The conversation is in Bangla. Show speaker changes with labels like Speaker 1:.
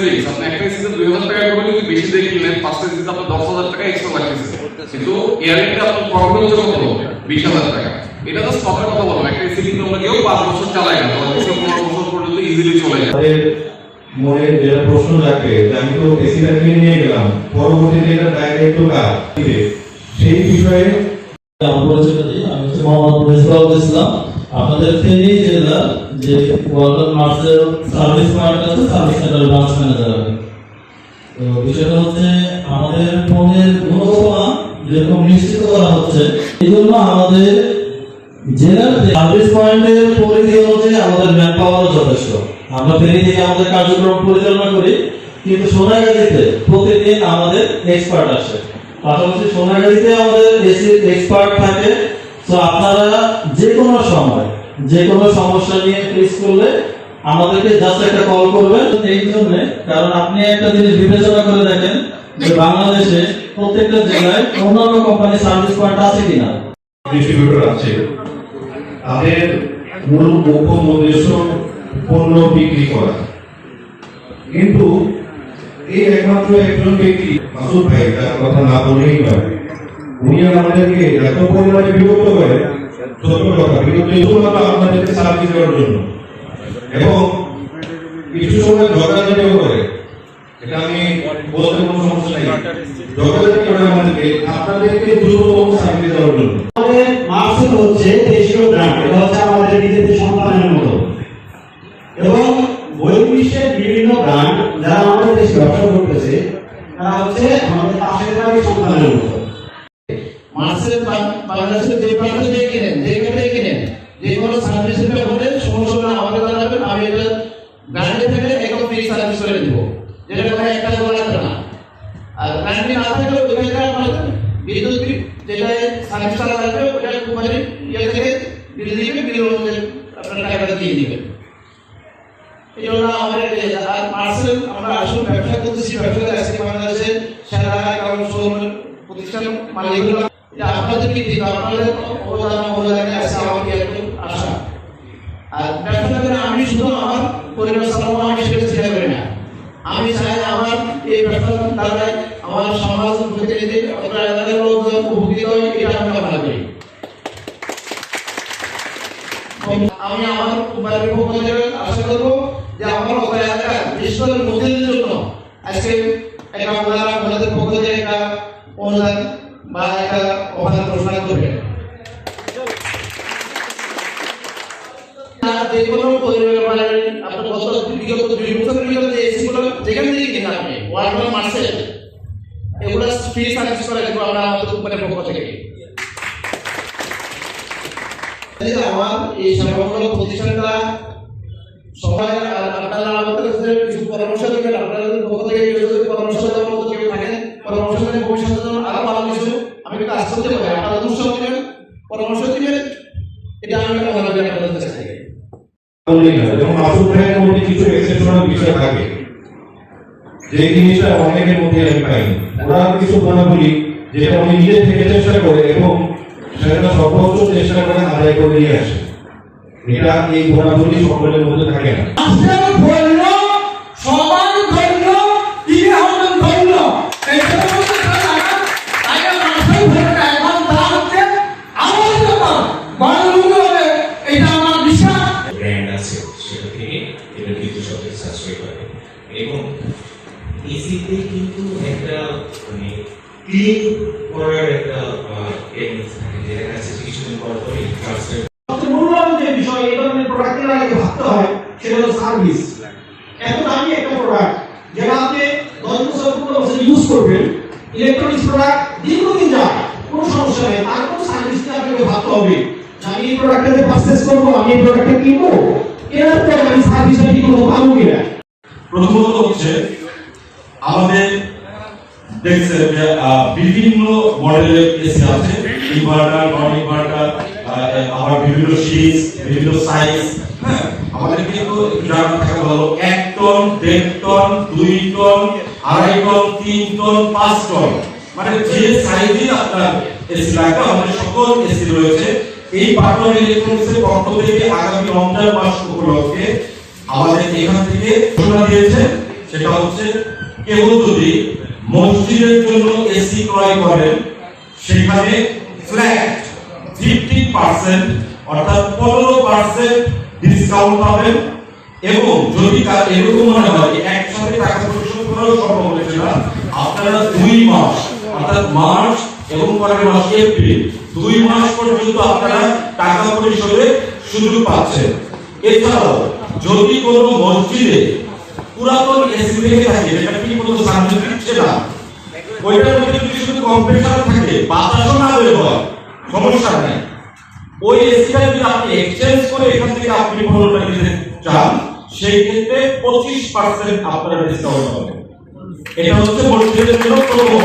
Speaker 1: সেভিংস আপনি একটা এসিতে দুই হাজার টাকা করে যদি বেশি দিয়ে কিনলেন পাঁচটা এসিতে আপনার দশ হাজার টাকা এক্সট্রা লাগতেছে। কিন্তু এয়ারটেলে আপনার প্রবলেম হচ্ছে কত? বিশ হাজার টাকা। এটা তো স্টকের কথা বলব একটা কিন্তু আমরা কেউ পাঁচ বছর চালাই না। বছর পনেরো বছর পর্যন্ত ইজিলি চলে যায়।
Speaker 2: মনে যেটা প্রশ্ন থাকে যে আমি তো এসিটা কিনে নিয়ে গেলাম পরবর্তীতে এটা ডাইরেক্ট তো কাজ সেই বিষয়ে
Speaker 3: আমি হচ্ছে মোহাম্মদ ইসলাম। আপনাদের ফেনী জেলার যে ওয়ালটন মার্সের সার্ভিস পয়েন্ট আছে, সার্ভিস সেন্টার ব্রাঞ্চ ম্যানেজার আমি তো বিষয়টা হচ্ছে, আমাদের ফোনের গুণগত মান যেরকম নিশ্চিত করা হচ্ছে এই জন্য আমাদের জেলার সার্ভিস পয়েন্টের পরিধি অনুযায়ী আমাদের ম্যান পাওয়ারও যথেষ্ট। আমরা ফেনী থেকে আমাদের কার্যক্রম পরিচালনা করি, কিন্তু সোনাগাজীতে প্রতিদিন আমাদের এক্সপার্ট আসে। পাশাপাশি সোনাগাজীতে আমাদের এসি এক্সপার্ট থাকে তো আপনারা যে কোনো সময় যে কোনো সমস্যা নিয়ে ফেস করলে আমাদেরকে জাস্ট একটা কল করবেন এই জন্য, কারণ আপনি একটা জিনিস বিবেচনা করে দেখেন যে বাংলাদেশে প্রত্যেকটা জেলায় অন্যান্য কোম্পানি সার্ভিস পয়েন্ট আছে কিনা।
Speaker 2: ডিস্ট্রিবিউটর আছে। তাদের মূল মুখ্য উদ্দেশ্য পণ্য বিক্রি করা। কিন্তু এই একমাত্র একজন ব্যক্তি, মাসুদ ভাই, তার কথা না বলেই পারে। উনি আমাদেরকে এত পরিমাণে বিরক্ত করে ছোট কথা বিরক্ত শুধুমাত্র আপনাদেরকে সার্ভিস দেওয়ার জন্য। এবং কিছু সময় ঝগড়াঝাটিও করে, এটা আমি বলতে কোনো সমস্যা নেই। ঝগড়াঝাটি করে আমাদেরকে, আপনাদেরকে দ্রুততম সার্ভিস দেওয়ার জন্য।
Speaker 4: আমাদের হচ্ছে দেশীয় এটা হচ্ছে আমাদের মতো। এবং বহির্বিশ্বের বিভিন্ন ব্র্যান্ড যারা আমাদের ব্যবসা করতেছে, তারা হচ্ছে আমাদের পাশের বাড়ির সন্তানের মতো।
Speaker 5: মার্সেল বাংলাদেশের যে প্রান্তে যে কিনেন যে কেটে কিনেন। যে কোনো সার্ভিসের ব্যাপারে সমস্যা আমাকে জানাবেন আমি এটা গ্যারান্টি থেকে একদম ফ্রি সার্ভিস করে দিব। যেটা কোনো একটা করে লাগবে না। আর গ্যারান্টি না থাকলে ওইখানে আপনার বিদ্যুৎ যেটা সার্ভিস চালা লাগবে, ওটা কোম্পানি ইয়ে থেকে বিল দিবে, বিল আপনার টাকাটা দিয়ে আমাদের পার্সেল আমরা আসলে ব্যবসা করতেছি, ব্যবসাতে আজকে বাংলাদেশে সেরা কারণ প্রতিষ্ঠান মালিকগুলো যে আপনাদের আর ব্যবসা আমি শুধু আমার পরিবার চালাবো আমি সেটা চিন্তা করি না। আমি চাই আমার এই ব্যবসা দ্বারা আমার সমাজ প্রতিনিধি অথবা এলাকার লোকজন উপকৃত হয়, এটা আমি কামনা করি। আমি আমার কোম্পানির পক্ষ আশা করব যে আমার অত এলাকা বিশেষ জন্য আজকে একটা মহিলা মহিলাদের পক্ষ থেকে একটা অনুদান বা একটা অবদান ঘোষণা করবে না, যে কোনো পরিবারের মানে আপনার গত বিগত দুই বছর বিগত যে এসি যেখান থেকে কিনা আপনি ওয়ার্ল্ড মার্সেল। এগুলো ফ্রি সার্ভিস করে দেবো আমরা আমাদের কোম্পানির পক্ষ থেকে। আমার এই সেবামূলক প্রতিষ্ঠানটা সবাই আপনারা আমাদের কাছে কিছু পরামর্শ দেবেন আপনাদের পক্ষ থেকে পরামর্শ দেওয়ার মতো কেউ থাকেন পরামর্শ দিলে ভবিষ্যতের জন্য আরও ভালো কিছু আমি কাজ করতে পারি আপনারা উৎসাহ দিবেন পরামর্শ দিবেন এটা আমি একটা ভালো আপনাদের কাছ। থেকে
Speaker 2: ভাইয়ের মধ্যে কিছু এক্সেপশনাল বিষয় থাকে। যে জিনিসটা অনেকের মধ্যে আমি পাইনি ওরা কিছু গুণাবলী যেটা উনি নিজে থেকে চেষ্টা করে এবং সেটা সর্বোচ্চ চেষ্টা করে আদায় করে নিয়ে আসে। এটা এই গুণাবলী সকলের মধ্যে থাকে না।
Speaker 6: আসল
Speaker 7: এবং এসিতে কিন্তু একটা মানে ক্লিন করার একটা টেকনিক থাকে, যেটা কাছে কিছুদিন পর পরই ফার্স্ট
Speaker 4: সবচেয়ে মূল্যবান যে বিষয় এই ধরনের প্রোডাক্ট কেনার আগে ভাবতে হয়, সেটা হলো সার্ভিস এত দামি একটা প্রোডাক্ট যেটা আপনি দশ বছর, পনেরো বছর ইউজ করবেন ইলেকট্রনিক্স প্রোডাক্ট দীর্ঘদিন যায়, কোনো সমস্যা নেই তার কোনো সার্ভিস নিয়ে আপনাকে ভাবতে হবে আমি এই প্রোডাক্টটা যে পারচেস করব, আমি এই প্রোডাক্টটা কিনবো? কেনার পর আমি সার্ভিসটা ঠিক মতো পাবো কিনা?
Speaker 8: প্রথমত হচ্ছে, আমাদের দেখছেন যে বিভিন্ন মডেলের এসি আছে ইনভার্টার নন ইনভার্টার আবার বিভিন্ন সিরিজ বিভিন্ন সাইজ হ্যাঁ? আমাদের কিন্তু থাকা ভালো, এক টন দেড় টন দুই টন আড়াই টন তিন টন পাঁচ টন মানে যে সাইজে আপনার এসি লাগবে, আমাদের সকল এসি রয়েছে। এই পাটন ইলেকট্রনিক্সের পক্ষ থেকে আগামী রমজান মাস উপলক্ষে আমাদের এখান থেকে ঘোষণা দিয়েছে, সেটা হচ্ছে কেউ যদি মসজিদের জন্য এসি ক্রয় করেন সেখানে ফ্ল্যাট ফিফটি পার্সেন্ট অর্থাৎ পনেরো পার্সেন্ট ডিসকাউন্ট পাবেন। এবং যদি তার এরকম মনে হয়, একসাথে টাকা পরিশোধ করাও সম্ভব হচ্ছে না আপনারা দুই মাস, অর্থাৎ মার্চ এবং পরের মাস এপ্রিল, দুই মাস পর্যন্ত আপনারা টাকা পরিশোধের সুযোগ পাচ্ছেন। এছাড়াও যদি কোনো মসজিদে পুরাতন এসি থেকে থাকে, যেটা ঠিক মতো সার্ভিস দিচ্ছে না ওইটার মধ্যে যদি শুধু কম্প্রেসার থাকে, বাতাসও না বের হয়, সমস্যা নেই। ওই এসিটা যদি আপনি এক্সচেঞ্জ করে এখান থেকে আপনি পনেরোটা নিতে চান সেই ক্ষেত্রে পঁচিশ পার্সেন্ট আপনারা ডিসকাউন্ট পাবেন এটা হচ্ছে মসজিদের জন্য প্রথম